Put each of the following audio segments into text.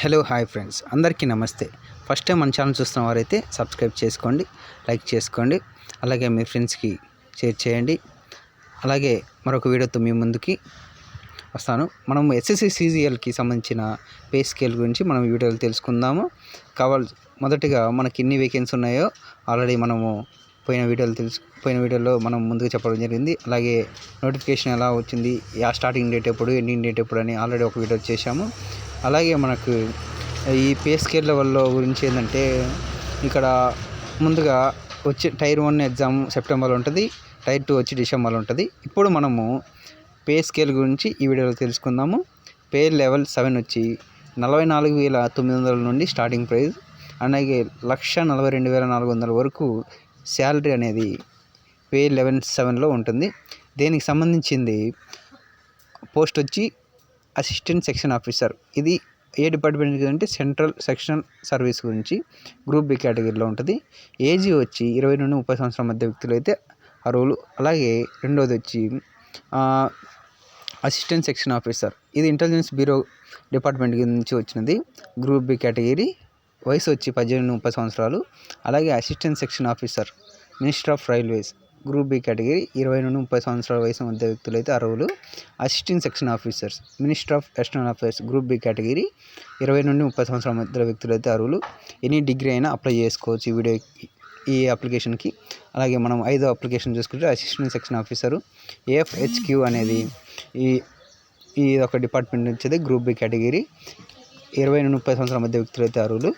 Hello hi friends. అందరికీ నమస్తే. First time మన ఛానల్ చూస్తున్న వారైతే సబ్స్క్రైబ్ చేసుకోండి లైక్ చేసుకోండి అలాగే మీ ఫ్రెండ్స్కి షేర్ చేయండి. అలాగే మరొక వీడియోతో మీ ముందుకి వస్తాను. మనం ఎస్ఎస్సి సీజీఎల్కి సంబంధించిన పే స్కేల్ గురించి మనం వీడియోలు తెలుసుకుందాము. కావాలి మొదటిగా మనకి ఎన్ని వేకెన్సీ ఉన్నాయో ఆల్రెడీ మనము పోయిన వీడియోలు తెలుసు పోయిన వీడియోలో మనం ముందుగా చెప్పడం జరిగింది. అలాగే నోటిఫికేషన్ ఎలా వచ్చింది ఆ స్టార్టింగ్ డేట్ ఎప్పుడు ఎండింగ్ డేట్ ఎప్పుడు అని ఆల్రెడీ ఒక వీడియో చేశాము. అలాగే మనకు ఈ పే స్కేల్ లెవెల్లో గురించి ఏంటంటే ఇక్కడ ముందుగా వచ్చి టైర్ వన్ ఎగ్జామ్ సెప్టెంబర్లో ఉంటుంది టైర్ టూ వచ్చి డిసెంబర్లో ఉంటుంది. ఇప్పుడు మనము పే స్కేల్ గురించి ఈ వీడియోలో తెలుసుకుందాము. పే లెవెల్ సెవెన్ వచ్చి నలభై నాలుగు వేల తొమ్మిది వందల నుండి స్టార్టింగ్ ప్రైస్ అలాగే లక్ష నలభై రెండు వేల నాలుగు వందల వరకు శాలరీ అనేది పే లెవెన్ సెవెన్లో ఉంటుంది. దీనికి సంబంధించింది? పోస్ట్ వచ్చి అసిస్టెంట్ సెక్షన్ ఆఫీసర్. ఇది ఏ డిపార్ట్మెంట్ అంటే సెంట్రల్ సెక్షన్ సర్వీస్ గురించి గ్రూప్ బి కేటగిరీలో ఉంటుంది. ఏజీ వచ్చి ఇరవై నుండి ముప్పై సంవత్సరాల మధ్య వ్యక్తులు అయితే అర్హులు అలాగే రెండోది వచ్చి అసిస్టెంట్ సెక్షన్ ఆఫీసర్. ఇది ఇంటెలిజెన్స్ బ్యూరో డిపార్ట్మెంట్ నుంచి వచ్చినది. Group B category. వయసు వచ్చి పద్దెనిమిది ముప్పై సంవత్సరాలు. అలాగే assistant section officer minister of railways group B category ఇరవై నుండి ముప్పై సంవత్సరాల వయసు మధ్య వ్యక్తులు అయితే అర్హులు. Assistant section officers minister of external affairs group B category ఇరవై నుండి ముప్పై సంవత్సరాల మధ్య వ్యక్తులు అయితే అర్హులు. ఎనీ డిగ్రీ అయినా అప్లై చేసుకోవచ్చు ఈ వీడియో ఈ అప్లికేషన్కి. అలాగే మనం ఐదో అప్లికేషన్ చూసుకుంటే అసిస్టెంట్ సెక్షన్ ఆఫీసరు ఏఎఫ్హెచ్క్యూ అనేది ఈ ఈ ఒక డిపార్ట్మెంట్ నుంచి గ్రూప్ బి కేటగిరీ ఇరవై నుండి ముప్పై సంవత్సరాల మధ్య వ్యక్తులు అయితే అర్హులు.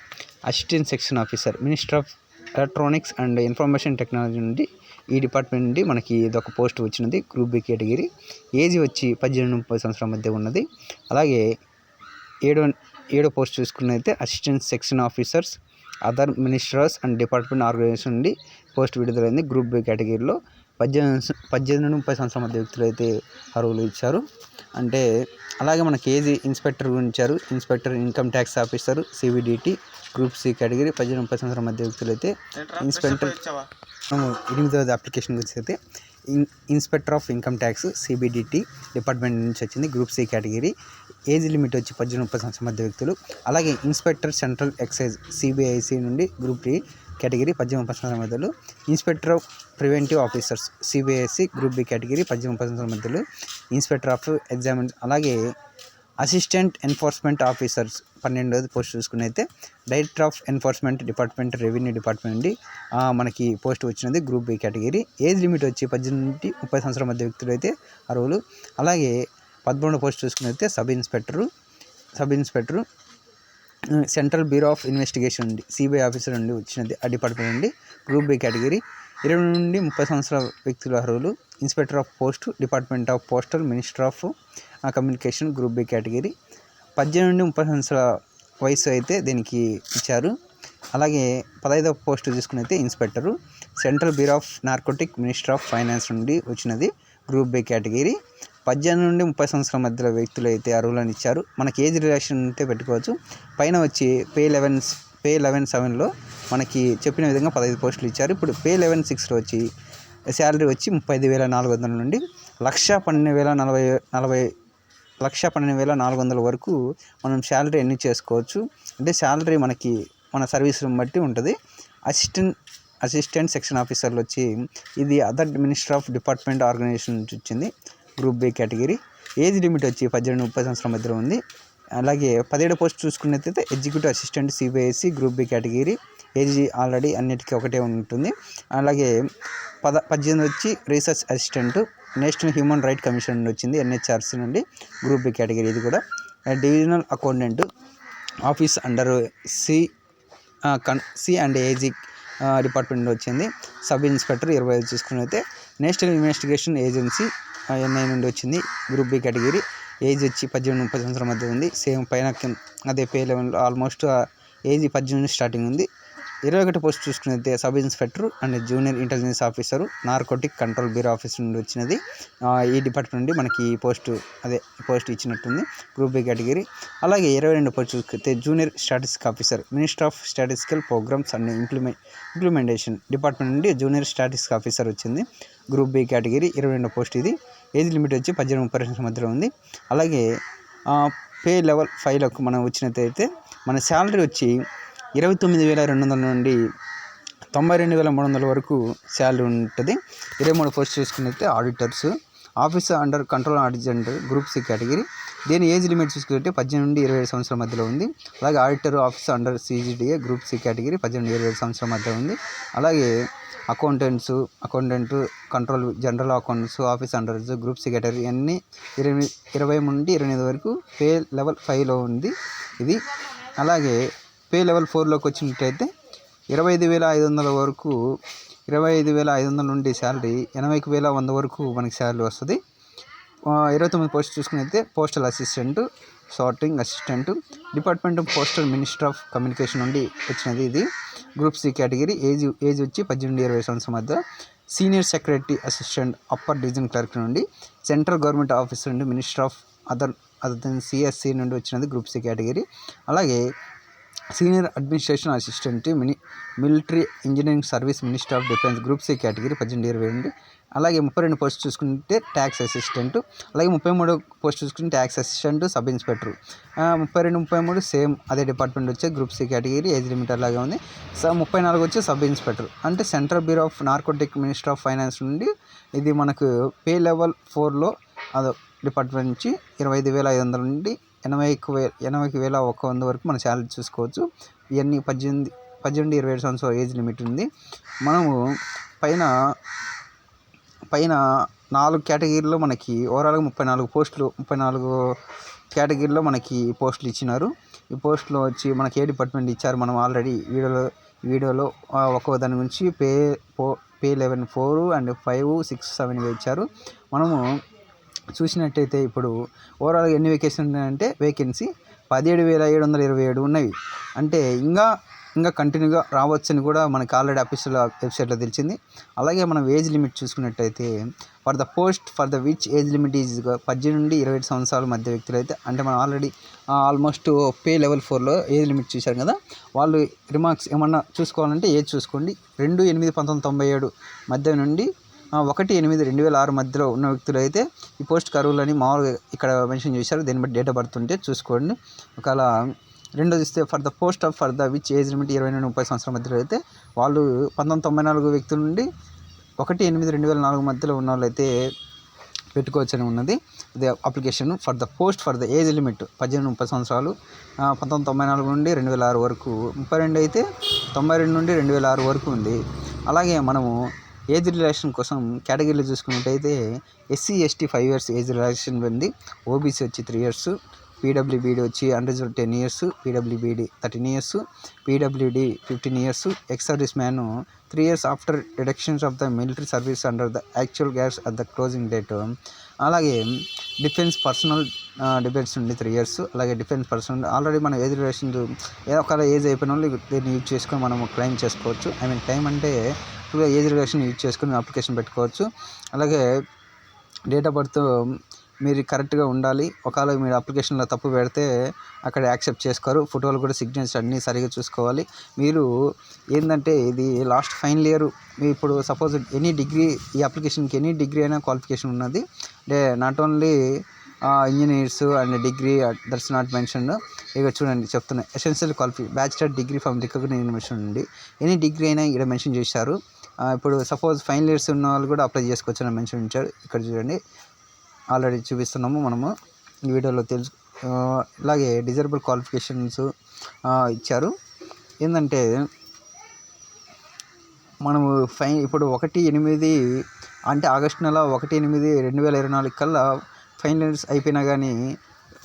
Assistant section officer minister of electronics and information technology నుండి ఈ డిపార్ట్మెంట్ నుండి మనకి ఇదొక పోస్ట్ వచ్చినది గ్రూప్ బి కేటగిరీ ఏజ్ వచ్చి పద్దెనిమిది ముప్పై సంవత్సరాల మధ్య ఉన్నది. అలాగే ఏడో ఏడో post చూసుకున్నైతే assistant section officers other ministers and department organisation నుండి పోస్ట్ విడుదలైంది గ్రూప్ బి కేటగిరీలో పద్దెనిమిది పద్దెనిమిది నుండి ముప్పై సంవత్సరాల మధ్య వ్యక్తులు అయితే అర్హులు ఇచ్చారు. అంటే అలాగే మనకి ఏజీ ఇన్స్పెక్టర్ ఇచ్చారు. Inspector income tax officer CBDT group C category పద్దెనిమిది ముప్పై సంవత్సరాల మధ్య వ్యక్తులు అయితే ఇన్స్పెక్టర్ మనము ఎనిమిదవది అప్లికేషన్ గురించి అయితే in inspector of income tax CBDT department నుంచి వచ్చింది group C category. Age limit వచ్చి పద్దెనిమిది ముప్పై సంవత్సరాల మధ్య వ్యక్తులు. అలాగే ఇన్స్పెక్టర్ సెంట్రల్ ఎక్సైజ్ సిబిఐసి నుండి గ్రూప్ డి కేటగిరీ పద్దెనిమిది ముప్పై సంవత్సరాల మధ్యలో. Inspector of preventive officers CBSC group B category పద్దెనిమిది ముప్పై సంవత్సరాల మధ్యలో. ఇన్స్పెక్టర్ ఆఫ్ ఎగ్జామిన్ అలాగే అసిస్టెంట్ ఎన్ఫోర్స్మెంట్ ఆఫీసర్స్ పన్నెండోది post చూసుకున్నైతే director of enforcement department revenue department నుండి మనకి పోస్ట్ వచ్చినది group B category. Age limit వచ్చి పద్దెనిమిది నుండి ముప్పై సంవత్సరాల మధ్య వ్యక్తులు అయితే అర్హులు అలాగే పదమూడు post చూసుకున్నైతే sub inspector sub inspector central bureau of investigation నుండి సిబిఐ ఆఫీసర్ నుండి వచ్చినది ఆ డిపార్ట్మెంట్ నుండి గ్రూప్ బి కేటగిరీ ఇరవై నుండి ముప్పై సంవత్సరాల వ్యక్తుల అర్హులు inspector of post department of postal minister of communication group B category పద్దెనిమిది నుండి ముప్పై సంవత్సరాల వయసు అయితే దీనికి ఇచ్చారు. అలాగే పదహైదవ పోస్ట్ అయితే inspector central bureau of narcotic minister of finance నుండి వచ్చినది గ్రూప్ బి కేటగిరీ పద్దెనిమిది నుండి ముప్పై సంవత్సరాల మధ్యలో వ్యక్తులు అయితే అర్హులను ఇచ్చారు. మనకి ఏజ్ రిలేషన్ అయితే పెట్టుకోవచ్చు. పైన వచ్చి పే లెవెన్ పే లెవెన్ సెవెన్లో మనకి చెప్పిన విధంగా పదహైదు పోస్టులు ఇచ్చారు. ఇప్పుడు పే లెవెన్ సిక్స్లో వచ్చి శాలరీ వచ్చి ముప్పై ఐదు వేల నాలుగు వందల నుండి లక్ష పన్నెండు వేల నలభై నలభై లక్ష పన్నెండు వేల నాలుగు వందల వరకు మనం శాలరీ ఎన్ని చేసుకోవచ్చు. అంటే శాలరీ మనకి మన సర్వీసులను బట్టి ఉంటుంది. అసిస్టెంట్ అసిస్టెంట్ సెక్షన్ ఆఫీసర్లు వచ్చి ఇది other minister of department organisation నుంచి వచ్చింది. Group B category. Age limit వచ్చి పద్దెనిమిది ముప్పై సంవత్సరం మధ్యలో ఉంది. అలాగే పదిహేడు పోస్ట్ చూసుకున్నట్లయితే executive assistant CBIC group B category. Age already అన్నిటికీ ఒకటే ఉంటుంది. అలాగే పద పద్దెనిమిది వచ్చి research assistant national human right commission నుండి వచ్చింది ఎన్హెచ్ఆర్సీ నుండి గ్రూప్ బి కేటగిరీ ఇది కూడా. Divisional accountant office under C కన్ సి అండ్ ఏజీ డిపార్ట్మెంట్ వచ్చింది. సబ్ ఇన్స్పెక్టర్ ఇరవై ఐదు చూసుకున్నైతే నేషనల్ ఇన్వెస్టిగేషన్ ఏజెన్సీ ఎన్ఐ నుండి వచ్చింది గ్రూప్ బి కేటగిరీ. ఏజ్ వచ్చి పద్దెనిమిది ముప్పై సంవత్సరాల మధ్య ఉంది. సేమ్ పైన అదే పే లెవెన్లో ఆల్మోస్ట్ ఏజ్ పద్దెనిమిది స్టార్టింగ్ ఉంది. ఇరవై ఒకటి post చూసుకున్నైతే sub inspector and junior intelligence officer narcotic control bureau office నుండి వచ్చినది. ఈ డిపార్ట్మెంట్ నుండి మనకి ఈ పోస్ట్ అదే పోస్ట్ ఇచ్చినట్టుంది గ్రూప్ బి కేటగిరీ. అలాగే ఇరవై రెండు పోస్ట్ చూసుకుంటే junior statistic officer minister of statistical programmes and implement implementation department నుండి జూనియర్ స్టాటిస్టిక్ ఆఫీసర్ వచ్చింది. గ్రూప్ బి కేటగిరీ ఇరవై రెండు పోస్ట్ ఇది. ఏజ్ లిమిట్ వచ్చి పద్దెనిమిది ముప్పై సంవత్సరాల మధ్యలో ఉంది. అలాగే పే లెవెల్ ఫైవ్లకు మనం వచ్చినట్టయితే మన శాలరీ వచ్చి ఇరవై తొమ్మిది వేల రెండు వందల నుండి తొంభై రెండు వేల మూడు వందల వరకు శాలరీ ఉంటుంది. ఇరవై మూడు పోస్ట్ చూసుకున్నట్లయితే ఆడిటర్స్ ఆఫీసర్ అండర్ కంట్రోల్ ఆడిజెంట్ గ్రూప్ సి కేటగిరీ. దీని ఏజ్ లిమిట్ చూసుకుంటే పద్దెనిమిది నుండి ఇరవై ఐదు సంవత్సరాల మధ్యలో ఉంది. అలాగే auditor officer under CGDA group C category పద్దెనిమిది ఇరవై ఐదు సంవత్సరాల మధ్య ఉంది. అలాగే accountants accountant control general accounts office అండర్స్ group secretary అన్ని అన్నీ ఇరవై ఇరవై నుండి ఇరవై ఎనిమిది వరకు పే లెవెల్ ఫైవ్లో ఉంది. ఇది అలాగే పే లెవెల్ ఫోర్లోకి వచ్చినట్టయితే ఇరవై ఐదు వేల ఐదు వందల వరకు ఇరవై ఐదు వేల ఐదు వందల నుండి శాలరీ ఎనభై వేల వంద వరకు మనకి శాలరీ వస్తుంది. ఇరవై తొమ్మిది post చూసుకున్నైతే postal assistant sorting assistant department of postal minister of communication నుండి వచ్చినది ఇది. Group C category age age వచ్చి పద్దెనిమిది ఇరవై సంవత్సరం మధ్య senior secretary assistant upper division clerk నుండి. సెంట్రల్ గవర్నమెంట్ ఆఫీస్ నుండి minister of other other than CSC నుండి వచ్చినది గ్రూప్ సి కేటగిరీ అలాగే senior administration assistant mini military engineering service minister of defence group C category పద్దెనిమిది ఇరవై రెండు. అలాగే ముప్పై రెండు పోస్ట్ చూసుకుంటే ట్యాక్స్ అసిస్టెంట్. అలాగే ముప్పై మూడు పోస్ట్ చూసుకుంటే ట్యాక్స్ అసిస్టెంట్ సబ్ ఇన్స్పెక్టర్. ముప్పై రెండు ముప్పై మూడు సేమ్ అదే డిపార్ట్మెంట్ వచ్చే group C category age limit అలాగే ఉంది. సో ముప్పై నాలుగు వచ్చి సబ్ ఇన్స్పెక్టర్. అంటే central bureau of narcotic minister of finance నుండి ఇది మనకు పే లెవెల్ ఫోర్లో అదో డిపార్ట్మెంట్ నుంచి ఇరవై ఐదు వేల ఐదు వందల నుండి ఎనభైకి వే ఎనభైకి వేల ఒక వంద వరకు మన శాలరీ చూసుకోవచ్చు. ఇవన్నీ పద్దెనిమిది పద్దెనిమిది ఇరవై ఏడు సంవత్సరాల ఏజ్ లిమిట్ ఉంది. మనము పైన పైన నాలుగు కేటగిరీలో మనకి ఓవరాల్గా ముప్పై నాలుగు పోస్టులు ముప్పై నాలుగు కేటగిరీలో మనకి పోస్టులు ఇచ్చినారు. ఈ పోస్టులో వచ్చి మనకి ఏ డిపార్ట్మెంట్ ఇచ్చారు మనం ఆల్రెడీ వీడియోలో వీడియోలో ఒక్కో దాని గురించి పే పో pay level four and five six seven ఇచ్చారు. మనము చూసినట్టయితే ఇప్పుడు ఓవరాల్గా ఎన్ని వేకెన్సీ ఉన్నాయంటే వేకెన్సీ పదిహేడు వేల ఏడు వందల ఇరవై ఏడు ఉన్నవి. అంటే ఇంకా ఇంకా కంటిన్యూగా రావచ్చని కూడా మనకి ఆల్రెడీ అఫీషియల్ వెబ్సైట్లో తెలిసింది. అలాగే మనం ఏజ్ లిమిట్ చూసుకున్నట్టయితే for the post for the which age limit is పద్దెనిమిది నుండి ఇరవై ఐదు సంవత్సరాల మధ్య వ్యక్తులు అయితే అంటే మనం ఆల్రెడీ ఆల్మోస్ట్ పే లెవెల్ ఫోర్లో ఏజ్ లిమిట్ చూశారు కదా వాళ్ళు రిమార్క్స్ ఏమన్నా చూసుకోవాలంటే ఏజ్ చూసుకోండి? రెండు ఎనిమిది పంతొమ్మిది తొంభై ఏడు మధ్య నుండి ఒకటి ఎనిమిది రెండు వేల ఆరు మధ్యలో ఉన్న వ్యక్తులు అయితే ఈ పోస్ట్ కరువులని మామూలుగా ఇక్కడ మెన్షన్ చేశారు. దీన్ని బట్టి డేట్ ఆఫ్ బర్త్ ఉంటే చూసుకోండి. ఒకవేళ రెండోది ఇస్తే for the post of for the which age limit ఇరవై నుండి ముప్పై సంవత్సరాల మధ్యలో అయితే వాళ్ళు పంతొమ్మిది తొంభై నాలుగు వ్యక్తుల నుండి ఒకటి ఎనిమిది రెండు వేల నాలుగు మధ్యలో ఉన్న వాళ్ళు అయితే పెట్టుకోవచ్చని ఉన్నది. ఇది application for the post for the age limit పద్దెనిమిది ముప్పై సంవత్సరాలు. పంతొమ్మిది తొంభై నాలుగు నుండి రెండు వేల ఆరు వరకు. ముప్పై రెండు అయితే తొంభై రెండు నుండి రెండు వేల ఆరు వరకు ఉంది. అలాగే మనము ఏజ్ రిలాక్సేషన్ కోసం కేటగిరీలు చూసుకున్నట్టయితే SC ST five years age relaxation ఉంది. ఓబీసీ వచ్చి త్రీ ఇయర్స్ పీడబ్ల్యూబీడీ వచ్చి under ten years PWBD thirteen years PWD fifteen years. Ex service man three years after reductions of the military service under the actual gas at the closing date అలాగే defence personnel defence నుండి three years. అలాగే defence personnel already మనం age relation ఏదో age అయిపోయిన వాళ్ళు దీన్ని use చేసుకొని మనం క్లెయిమ్ చేసుకోవచ్చు. ఐ మీన్ క్లెయిమ్ అంటే ఏజ్ రిలేషన్ యూజ్ చేసుకుని అప్లికేషన్ పెట్టుకోవచ్చు. అలాగే డేట్ ఆఫ్ బర్త్ మీరు కరెక్ట్గా ఉండాలి. ఒకవేళ మీరు అప్లికేషన్లో తప్పు పెడితే అక్కడ యాక్సెప్ట్ చేసుకోరు. ఫోటోలు కూడా సిగ్నేచర్ అన్నీ సరిగా చూసుకోవాలి. మీరు ఏంటంటే ఇది లాస్ట్ ఫైనల్ ఇయర్ ఇప్పుడు సపోజ్ ఎనీ డిగ్రీ ఈ అప్లికేషన్కి ఎనీ డిగ్రీ అయినా క్వాలిఫికేషన్ ఉన్నది. అంటే not only engineers and degree that's not mention ఇక చూడండి చెప్తున్నా. Essential క్వాలిఫి bachelor degree from recognisation నుండి. ఎనీ డిగ్రీ అయినా ఇక్కడ మెన్షన్ చేశారు. ఇప్పుడు సపోజ్ ఫైనల్ ఇయర్స్ ఉన్న వాళ్ళు కూడా అప్లై చేసుకోవచ్చు అని మెన్షన్ ఇచ్చారు ఇక్కడ చూడండి. ఆల్రెడీ చూపిస్తున్నాము మనము ఈ వీడియోలో తెలుసు ఇలాగే డిజరబుల్ క్వాలిఫికేషన్స్ ఇచ్చారు. ఏంటంటే మనము ఫైన్ ఇప్పుడు ఒకటి ఎనిమిది అంటే ఆగస్టు నెల ఒకటి ఎనిమిది రెండు వేల ఇరవై నాలుగు కల్లా ఫైనల్ ఇయర్స్ అయిపోయినా కానీ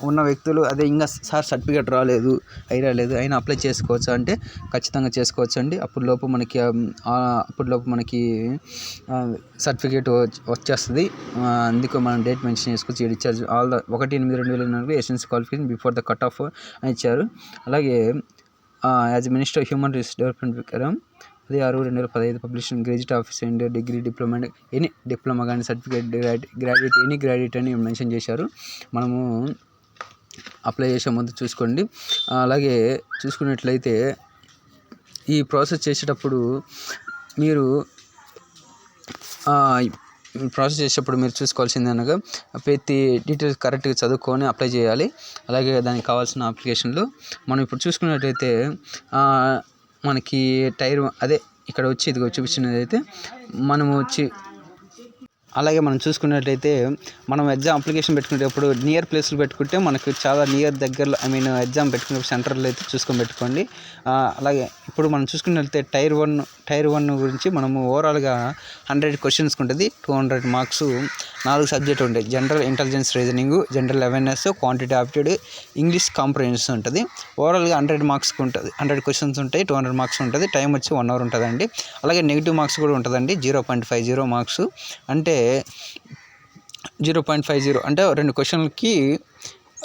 ఉన్న వ్యక్తులు అదే ఇంకా సార్ సర్టిఫికేట్ రాలేదు అయి రాలేదు అయినా అప్లై చేసుకోవచ్చు అంటే ఖచ్చితంగా చేసుకోవచ్చు అండి. అప్పటిలోపు మనకి అప్పటిలోపు మనకి సర్టిఫికేట్ వచ్చేస్తుంది. అందుకు మనం డేట్ మెన్షన్ చేసుకోవచ్చు ఇది ఇచ్చారు. ఆల్ ద ఒకటి ఎనిమిది రెండు వేల నాలుగు essence qualification before the cut off అని ఇచ్చారు. అలాగే as minister human resource development ప్రకారం పది ఆరు రెండు వేల పదహైదు publication graduate office and degree diploma any diploma కానీ సర్టిఫికేట్ గ్రాడ్యుయేట్ ఎనీ గ్రాడ్యుయేట్ అని మెన్షన్ చేశారు. మనము అప్లై చేసే ముందు చూసుకోండి. అలాగే చూసుకున్నట్లయితే ఈ ప్రాసెస్ చేసేటప్పుడు మీరు ప్రాసెస్ చేసేటప్పుడు మీరు చూసుకోవాల్సింది అనగా ప్రతి డీటెయిల్స్ కరెక్ట్గా చదువుకొని అప్లై చేయాలి. అలాగే దానికి కావాల్సిన అప్లికేషన్లు మనం ఇప్పుడు చూసుకున్నట్లయితే మనకి టైర్ అదే ఇక్కడ వచ్చి ఇదిగో చూపించినది అయితే మనము వచ్చి అలాగే మనం చూసుకున్నట్లయితే మనం ఎగ్జామ్ అప్లికేషన్ పెట్టుకునేటప్పుడు నియర్ ప్లేస్లు పెట్టుకుంటే మనకు చాలా నియర్ దగ్గరలో ఐ మీన్ ఎగ్జామ్ పెట్టుకునే సెంటర్లో అయితే చూసుకొని పెట్టుకోండి. అలాగే ఇప్పుడు మనం చూసుకున్నట్లయితే టైర్ వన్ టైర్ వన్ గురించి మనము ఓవరాల్గా హండ్రెడ్ క్వశ్చన్స్కి ఉంటుంది. టూ హండ్రెడ్ మార్క్స్ నాలుగు సబ్జెక్ట్ ఉంటాయి. General intelligence reasoning general awareness quantity aptitude English comprehension ఉంటుంది. ఓవరాల్గా హండ్రెడ్ మార్క్స్కి ఉంటుంది హండ్రెడ్ క్వశ్చన్స్ ఉంటాయి టూ హండ్రెడ్ మార్క్స్ ఉంటుంది. టైం వచ్చి వన్ అవర్ ఉంటుందండి. అలాగే నెగిటివ్ మార్క్స్ కూడా ఉంటుందండి. Zero point five zero marks. అంటే జీరో పాయింట్ ఫైవ్ జీరో అంటే రెండు క్వశ్చన్లకి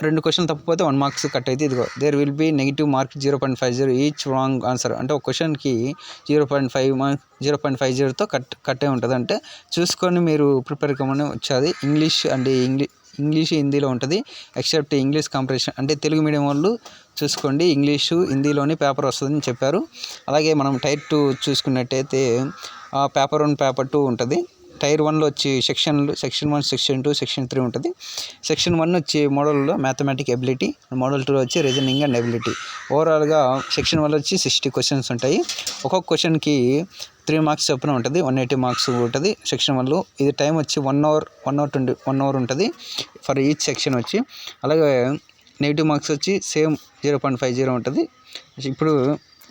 రెండు క్వశ్చన్ తప్పకపోతే వన్ మార్క్స్ కట్ అయితే ఇదిగో there will be negative mark zero point five zero each wrong answer అంటే ఒక క్వశ్చన్కి zero point five mark zero point five జీరోతో cut కట్టే ఉంటుంది. అంటే చూసుకొని మీరు ప్రిపేర్ కమ్మని వచ్చేది ఇంగ్లీష్ అండ్ ఇంగ్లీష్ ఇంగ్లీష్ హిందీలో ఉంటుంది. ఎక్సెప్ట్ ఇంగ్లీష్ కాంపిటీషన్ అంటే తెలుగు మీడియం వాళ్ళు చూసుకోండి. ఇంగ్లీషు హిందీలోని పేపర్ వస్తుందని చెప్పారు. అలాగే మనం టైర్ టూ చూసుకున్నట్టయితే పేపర్ వన్ పేపర్ టూ ఉంటుంది. టైర్ వన్లో వచ్చి సెక్షన్లు section one section two section three ఉంటుంది. సెక్షన్ వన్ వచ్చి మోడల్లో మ్యాథమెటిక్ ఎబిలిటీ మోడల్ టూ వచ్చి రీజనింగ్ అండ్ ఎబిలిటీ. ఓవరాల్గా సెక్షన్ వన్ వచ్చి సిక్స్టీ క్వశ్చన్స్ ఉంటాయి. ఒక్కొక్క క్వశ్చన్కి త్రీ మార్క్స్ చొప్పున ఉంటుంది. వన్ ఎయిటీ మార్క్స్ ఉంటుంది. సెక్షన్ వన్లో ఇది టైం వచ్చి one hour one hour twenty one hour ఉంటుంది ఫర్ ఈచ్ సెక్షన్ వచ్చి. అలాగే నెగిటివ్ మార్క్స్ వచ్చి same zero point five zero ఉంటుంది. ఇప్పుడు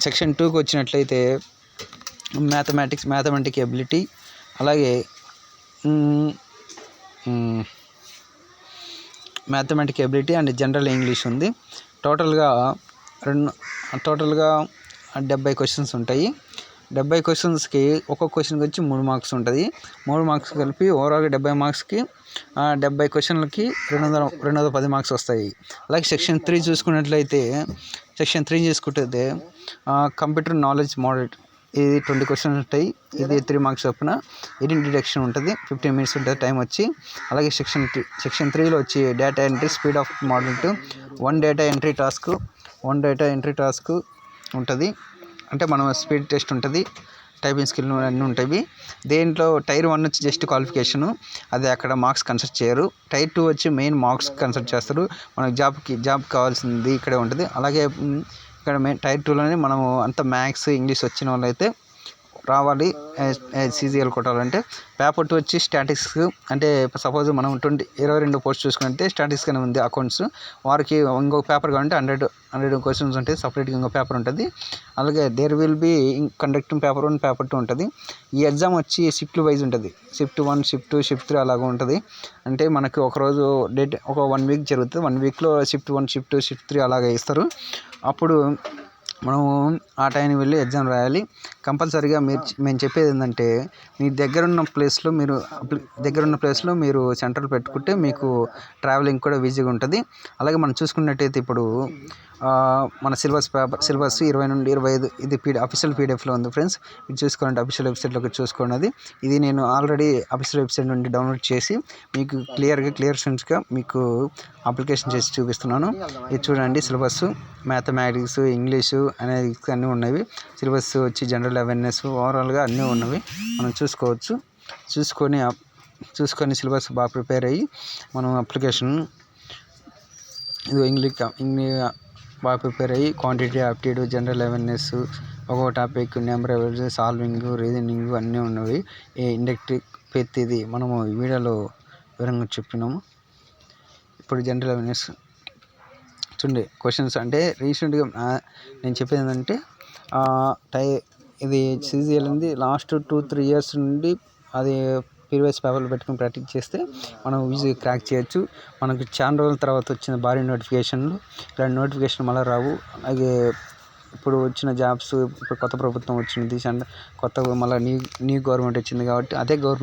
సెక్షన్ టూకి వచ్చినట్లయితే మ్యాథమెటిక్స్ మ్యాథమెటిక్ ఎబిలిటీ అలాగే mathematic ability and general English ఉంది. టోటల్గా రెండు టోటల్గా డెబ్బై క్వశ్చన్స్ ఉంటాయి. డెబ్బై క్వశ్చన్స్కి ఒక్కొక్క క్వశ్చన్కి వచ్చి మూడు మార్క్స్ ఉంటుంది. మూడు మార్క్స్ కలిపి ఓవరాల్గా డెబ్బై మార్క్స్కి డెబ్బై క్వశ్చన్లకి రెండు వందల రెండు వందల పది మార్క్స్ వస్తాయి. అలాగే సెక్షన్ త్రీ చూసుకున్నట్లయితే సెక్షన్ త్రీ చూసుకుంటే కంప్యూటర్ నాలెడ్జ్ మోడల్ ఇది ట్వంటీ క్వశ్చన్స్ ఉంటాయి. ఇది త్రీ మార్క్స్ చొప్పున. ఎడిట్ డిడక్షన్ ఉంటుంది. ఫిఫ్టీన్ మినిట్స్ ఉంటుంది. టైం వచ్చి. అలాగే సెక్షన్ త్రీ సెక్షన్ త్రీలో వచ్చి data entry speed of model two one data entry task one data entry task ఉంటుంది. అంటే మనం స్పీడ్ టెస్ట్ ఉంటుంది. టైపింగ్ స్కిల్ అన్నీ ఉంటాయి. దేంట్లో టైర్ వన్ వచ్చి జస్ట్ క్వాలిఫికేషను అది అక్కడ మార్క్స్ కన్సిడర్ చేయరు. టైర్ టూ వచ్చి మెయిన్ మార్క్స్ కన్సిడర్ చేస్తారు. మనకు జాబ్కి జాబ్ కావాల్సింది ఇక్కడే ఉంటుంది. అలాగే ఇక్కడ మెయిన్ టైర్ టూలోనే మనము అంత మ్యాథ్స్ ఇంగ్లీష్ వచ్చిన వాళ్ళైతే రావాలి సీజీఎల్ కొట్టాలంటే. పేపర్ టూ వచ్చి స్టాటిక్స్ అంటే సపోజ్ మనం ట్వంటీ ఇరవై రెండు పోస్ట్ చూసుకుంటే స్టాటిక్స్ అని ఉంది అకౌంట్స్ వారికి ఇంకొక పేపర్ కావాలంటే హండ్రెడ్ హండ్రెడ్ క్వశ్చన్స్ ఉంటాయి సపరేట్గా ఇంకో పేపర్ ఉంటుంది. అలాగే there will be conducting paper one paper two ఉంటుంది. ఈ ఎగ్జామ్ వచ్చి షిఫ్ట్ వైజ్ ఉంటుంది. Shift one shift two shift three అలాగ ఉంటుంది. అంటే మనకి ఒకరోజు డేట్ ఒక వన్ వీక్ జరుగుతుంది. వన్ వీక్లో shift one shift two shift three అలాగే ఇస్తారు. అప్పుడు మనము ఆ టైంకి వెళ్ళి ఎగ్జామ్ రాయాలి. కంపల్సరీగా మీరు మేము చెప్పేది ఏంటంటే మీ దగ్గర ఉన్న ప్లేస్లో మీరు దగ్గర ఉన్న ప్లేస్లో మీరు సెంటర్ పెట్టుకుంటే మీకు ట్రావెలింగ్ కూడా ఈజీగా ఉంటుంది. అలాగే మనం చూసుకున్నట్టయితే ఇప్పుడు మన సిలబస్ పేపర్ సిలబస్ ఇరవై నుండి ఇరవై ఐదు ఇది పీడి అఫీషియల్ పీడిఎఫ్లో ఉంది ఫ్రెండ్స్. ఇది చూసుకోండి అఫీషియల్ వెబ్సైట్లోకి చూసుకోండి ఇది నేను ఆల్రెడీ అఫీషియల్ వెబ్సైట్ నుండి డౌన్లోడ్ చేసి మీకు క్లియర్గా క్లియర్ సెన్స్గా మీకు అప్లికేషన్ చేసి చూపిస్తున్నాను. ఇది చూడండి సిలబస్ మ్యాథమెటిక్స్ ఇంగ్లీషు అనేది అన్నీ ఉన్నవి. సిలబస్ వచ్చి జనరల్ అవేర్నెస్ ఓవరాల్గా అన్నీ ఉన్నవి. మనం చూసుకోవచ్చు. చూసుకొని చూసుకొని సిలబస్ బాగా ప్రిపేర్ అయ్యి మనం అప్లికేషన్ ఇది ఇంగ్లీష్ ఇంగ్లీష్ బాగా ప్రిపేర్ అయ్యి క్వాంటిటీ ఆప్టిట్యూడ్ జనరల్ అవేర్నెస్ ఒక్కొక్క topic number awareness solving reasoning అన్నీ ఉన్నవి. ఈ ఇండక్ట్రిక్ ప్రతిది మనము ఈ వీడియోలో వివరంగా చెప్పినాము. ఇప్పుడు జనరల్ అవేర్నెస్ చూడండి క్వశ్చన్స్ అంటే రీసెంట్గా నేను చెప్పేది ఏంటంటే టై ఇది సీజీఎల్ ఉంది. లాస్ట్ టూ త్రీ ఇయర్స్ నుండి అది ప్రీవియస్ పేపర్లు పెట్టుకుని ప్రాక్టీస్ చేస్తే మనం ఈజీ క్రాక్ చేయొచ్చు. మనకు చాలా రోజుల తర్వాత వచ్చిన భారీ నోటిఫికేషన్లు ఇలాంటి నోటిఫికేషన్ మళ్ళీ రావు. అలాగే ఇప్పుడు వచ్చిన జాబ్స్ ఇప్పుడు కొత్త ప్రభుత్వం వచ్చింది. కొత్త మళ్ళీ న్యూ న్యూ గవర్నమెంట్ వచ్చింది కాబట్టి అదే గవర్నమెంట్